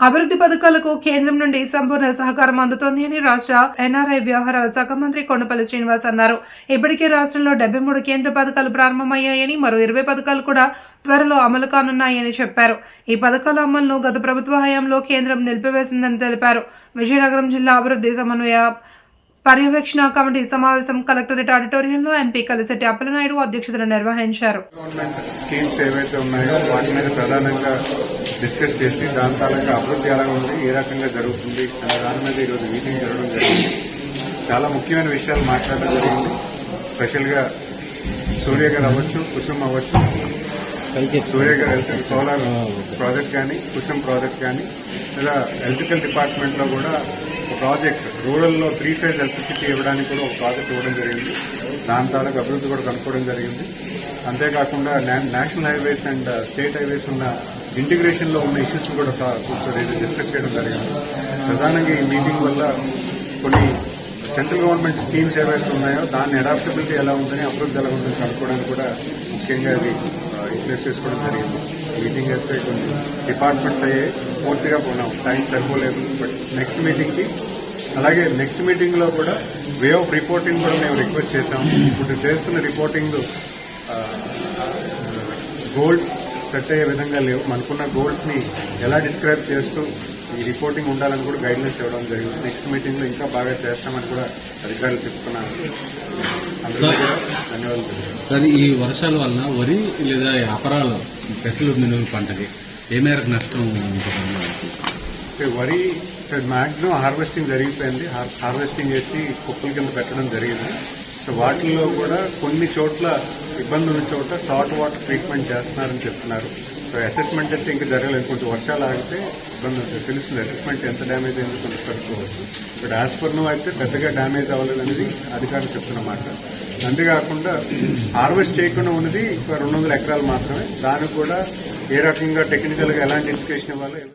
అభివృద్ధి పథకాలకు కేంద్రం నుండి సంపూర్ణ సహకారం అందుతోంది అని రాష్ట్ర ఎన్ఆర్ఐ వ్యవహారాల శాఖ మంత్రి కొండపల్లి శ్రీనివాస్ అన్నారు. ఇప్పటికే రాష్ట్రంలో డెబ్బై మూడు కేంద్ర పథకాలు ప్రారంభమయ్యాయని మరో ఇరవై పథకాలు కూడా త్వరలో అమలు కానున్నాయని చెప్పారు. ఈ పథకాల అమలును గత ప్రభుత్వ హయాంలో కేంద్రం నిలిపివేసిందని తెలిపారు. విజయనగరం జిల్లా అభివృద్ధి సమన్వయ పర్యవేక్షణ కమిటీ సమావేశం కలెక్టరేట్ ఆడిటోరియంలో ఎంపీ కలిసెట్టి అప్పలనాయుడు అధ్యక్షతన నిర్వహించారు. గవర్నమెంట్ స్కీమ్స్ ఏవైతే ఉన్నాయో వాటి మీద ప్రధానంగా డిస్కస్ చేసి దాని తాలూకా అభివృద్ధి ఎలా ఉంది ఏ రకంగా జరుగుతుంది అనే దాని మీద ఈరోజు మీటింగ్ జరగడం జరిగింది. చాలా ముఖ్యమైన విషయాలు మాట్లాడడం జరిగింది. స్పెషల్గా సూర్య గారు అవ్వచ్చు కుసుమ్ అవ్వచ్చు. సూర్య గారు ఎలక్ట్రిక్ సోలార్ ప్రాజెక్ట్ కానీ కుసుమ్ ప్రాజెక్ట్ కానీ లేదా ఎలక్ట్రికల్ డిపార్ట్మెంట్లో కూడా ప్రాజెక్ట్ రూరల్లో త్రీ ఫేజ్ ఎలక్ట్రిసిటీ ఇవ్వడానికి కూడా ఒక ప్రాజెక్ట్ ఇవ్వడం జరిగింది. దాని తాలూకు అభివృద్ధి కూడా కనుక్కోవడం జరిగింది. అంతేకాకుండా national highways and state highways ఉన్న ఇంటిగ్రేషన్లో ఉన్న ఇష్యూస్ కూడా కూర్చొని డిస్కస్ చేయడం జరిగింది. ప్రధానంగా ఈ మీటింగ్ వల్ల కొన్ని సెంట్రల్ గవర్నమెంట్ స్కీమ్స్ ఏవైతే ఉన్నాయో దాని అడాప్టబిలిటీ ఎలా ఉందని అభివృద్ధి ఎలా ఉందని కనుక్కోవడానికి కూడా ముఖ్యంగా అది ఇంట్రెస్ట్ చేసుకోవడం జరిగింది. మీటింగ్ అయితే కొన్ని డిపార్ట్మెంట్స్ అయ్యాయి పూర్తిగా పోయినాం టైం సరిపోలేదు. బట్ నెక్స్ట్ మీటింగ్కి అలాగే నెక్స్ట్ మీటింగ్లో కూడా వే ఆఫ్ రిపోర్టింగ్ కూడా మేము రిక్వెస్ట్ చేశాము ఇప్పుడు చేస్తున్న రిపోర్టింగ్ గోల్స్ సెట్ అయ్యే విధంగా లేవు. మనకున్న గోల్స్ని ఎలా డిస్క్రైబ్ చేస్తూ ఈ రిపోర్టింగ్ ఉండాలని కూడా గైడ్లైన్స్ ఇవ్వడం జరిగింది. నెక్స్ట్ మీటింగ్లో ఇంకా బాగా చేస్తామని కూడా అధికారులు చెప్తున్నారు. సార్ ఈ వర్షాల వలన వరి లేదా అపరాలు పెసలు మినుముల పంటకి ఏ మేరకు నష్టం ఉంటుందని మనకి? మ్యాక్సిమం మాక్సిమం హార్వెస్టింగ్ జరిగిపోయింది. హార్వెస్టింగ్ చేసి కుప్పల కింద పెట్టడం జరిగింది. సో వాటిల్లో కూడా కొన్ని చోట్ల ఇబ్బంది ఉన్న చోట సాల్ట్ వాటర్ ట్రీట్మెంట్ చేస్తున్నారని చెప్తున్నారు. సో అసెస్మెంట్ అయితే ఇంకా జరగలేదు. కొంచెం వర్షాలు ఆగితే ఇబ్బంది ఉంటుంది. తెలుస్తుంది అసెస్మెంట్ ఎంత డ్యామేజ్ అయిందో కొంచెం కనుక్కోవచ్చు బట్ యాజ్ పర్ అయితే పెద్దగా డ్యామేజ్ అవ్వలేదు అనేది అధికారులు చెప్తున్నమాట అంతేకాకుండా హార్వెస్ట్ చేయకుండా ఉన్నది రెండు వందల ఎకరాలు మాత్రమే. దానికి కూడా ఏ రకంగా టెక్నికల్గా ఎలాంటి ఎడ్యుకేషన్ ఇవ్వాలో